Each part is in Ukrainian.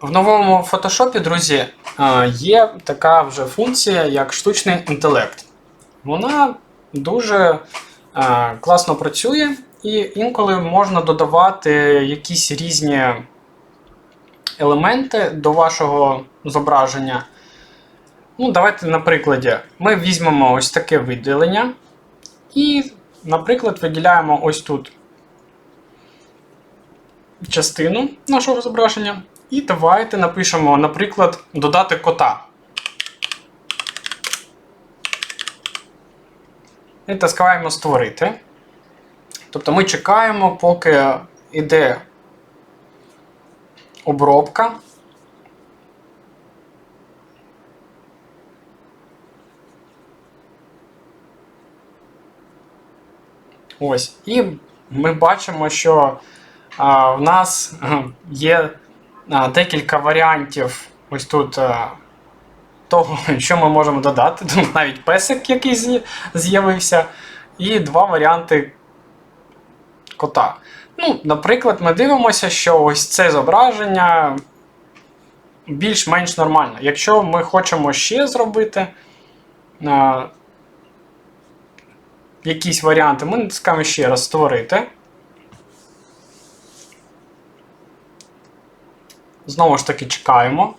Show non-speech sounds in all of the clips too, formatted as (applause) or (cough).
В новому фотошопі, друзі, е, є така вже функція, як штучний інтелект. Вона дуже е, класно працює, і інколи можна додавати якісь різні елементи до вашого зображення. Ну, давайте на прикладі. Ми візьмемо ось таке виділення. І, наприклад, виділяємо ось тут частину нашого зображення. І давайте напишемо, наприклад, додати кота. І таскаємо створити. Тобто ми чекаємо, поки йде обробка. Ось. І ми бачимо, що а, в нас є декілька варіантів ось тут того, (laughs) що ми можемо додати. Навіть песик який з'я- з'явився, і два варіанти кота. Ну, наприклад, ми дивимося, що ось це зображення більш-менш нормальне. Якщо ми хочемо ще зробити а, якісь варіанти, ми натискаємо ще раз створити. Знову ж таки чекаємо.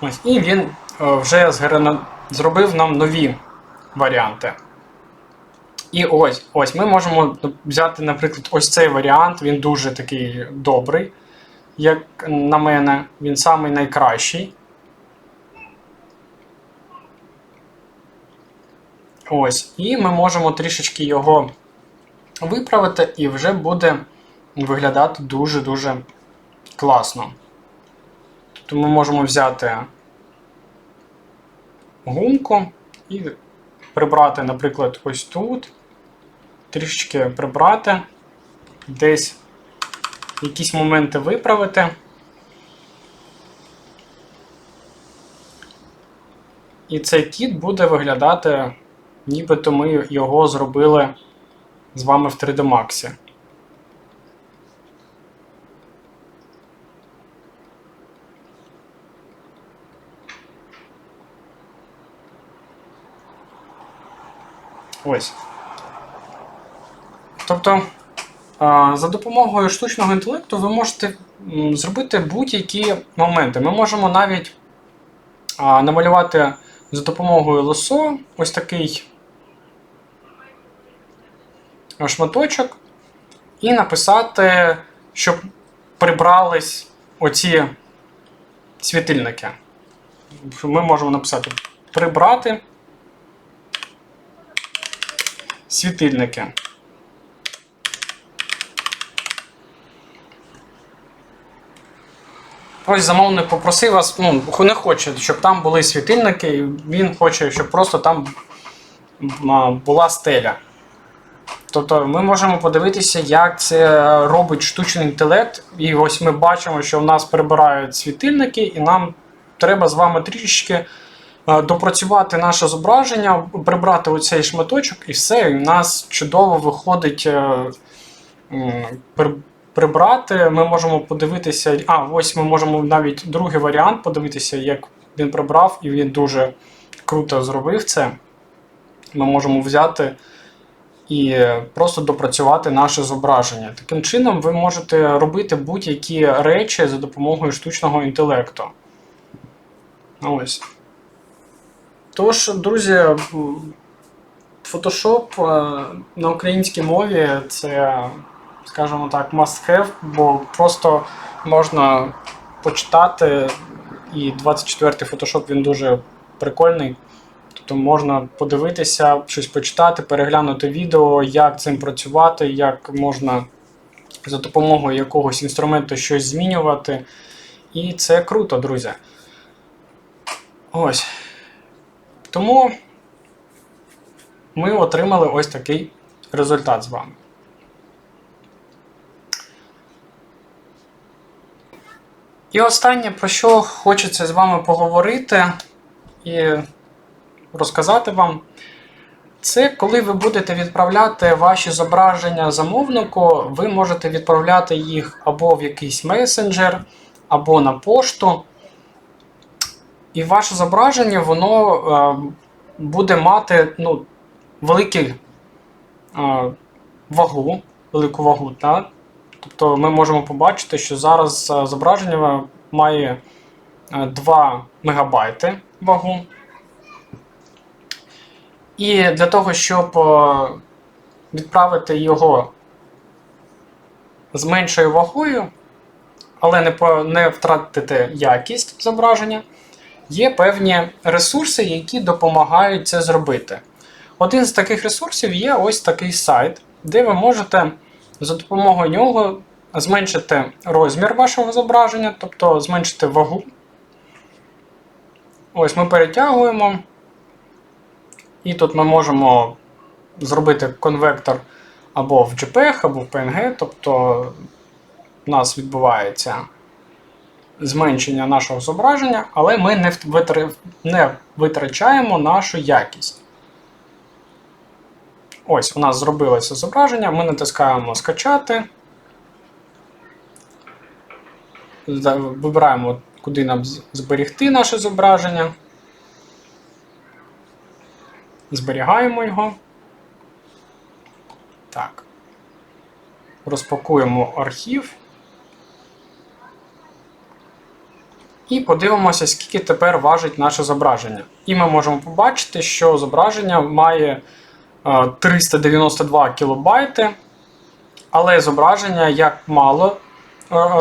Ось, і він е, вже зробив нам нові варіанти. І ось, ось ми можемо взяти, наприклад, ось цей варіант, він дуже такий добрий, як на мене, він самий найкращий. Ось, і ми можемо трішечки його виправити, і вже буде виглядати дуже-дуже класно. Тобто ми можемо взяти гумку і прибрати, наприклад, ось тут, трішечки прибрати, десь якісь моменти виправити. І цей кіт буде виглядати, нібито ми його зробили з вами в 3D Max. Ось. Тобто, за допомогою штучного інтелекту ви можете зробити будь-які моменти. Ми можемо навіть намалювати за допомогою лосо ось такий шматочок і написати, щоб прибрались оці світильники. Ми можемо написати прибрати світильники. Ось замовник попросив вас, ну, не хоче, щоб там були світильники, він хоче, щоб просто там була стеля. Тобто ми можемо подивитися, як це робить штучний інтелект. І ось ми бачимо, що в нас прибирають світильники, і нам треба з вами трішечки е, допрацювати наше зображення, прибрати оцей шматочок, і все, і в нас чудово виходить е, прибрати. Ми можемо подивитися. А, ось ми можемо навіть другий варіант подивитися, як він прибрав, і він дуже круто зробив це. Ми можемо взяти і просто допрацювати наше зображення. Таким чином, ви можете робити будь-які речі за допомогою штучного інтелекту. Ось. Тож, друзі, Photoshop е, на українській мові це, скажімо так, must have, бо просто можна почитати, і 24-й Photoshop він дуже прикольний. Тобто можна подивитися, щось почитати, переглянути відео, як цим працювати, як можна за допомогою якогось інструменту щось змінювати. І це круто, друзі. Ось. Тому ми отримали ось такий результат з вами. І останнє, про що хочеться з вами поговорити, і розказати вам. Це коли ви будете відправляти ваші зображення замовнику, ви можете відправляти їх або в якийсь месенджер, або на пошту. І ваше зображення воно е, буде мати ну, великий, е, вагу, велику вагу. Так? Тобто ми можемо побачити, що зараз е, зображення має е, 2 МБ вагу. І для того, щоб е, відправити його з меншою вагою, але не, по- не втратити якість зображення, є певні ресурси, які допомагають це зробити. Один з таких ресурсів є ось такий сайт, де ви можете за допомогою нього зменшити розмір вашого зображення, тобто зменшити вагу. Ось ми перетягуємо. І тут ми можемо зробити конвектор або в JPEG, або в PNG, тобто у нас відбувається зменшення нашого зображення, але ми не, втр- не витрачаємо нашу якість. Ось у нас зробилося зображення, ми натискаємо скачати. Вибираємо, куди нам зберігти наше зображення. Зберігаємо його. Так. Розпакуємо архів. І подивимося, скільки тепер важить наше зображення. І ми можемо побачити, що зображення має е, 392 кілобайти, але зображення як мало е,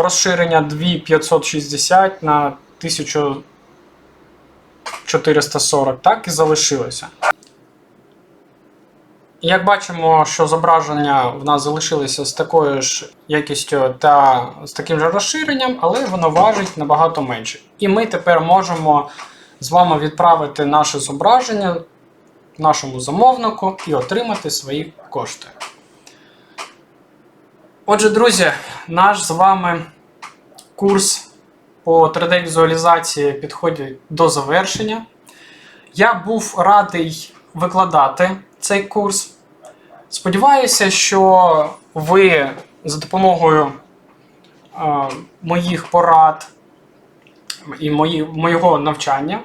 розширення 2560 на 1440, так і залишилося. Як бачимо, що зображення в нас залишилося з такою ж якістю та з таким же розширенням, але воно важить набагато менше. І ми тепер можемо з вами відправити наше зображення нашому замовнику і отримати свої кошти. Отже, друзі, наш з вами курс по 3D-візуалізації підходить до завершення. Я був радий викладати цей курс. Сподіваюся, що ви за допомогою е, моїх порад і мої, моєго навчання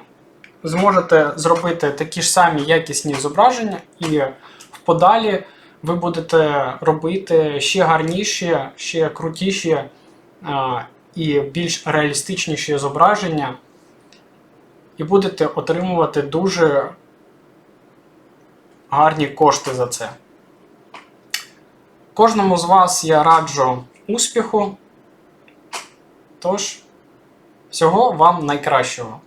зможете зробити такі ж самі якісні зображення, і в подалі ви будете робити ще гарніші, ще крутіші е, і більш реалістичніші зображення, і будете отримувати дуже гарні кошти за це. Кожному з вас я раджу успіху. Тож, всього вам найкращого.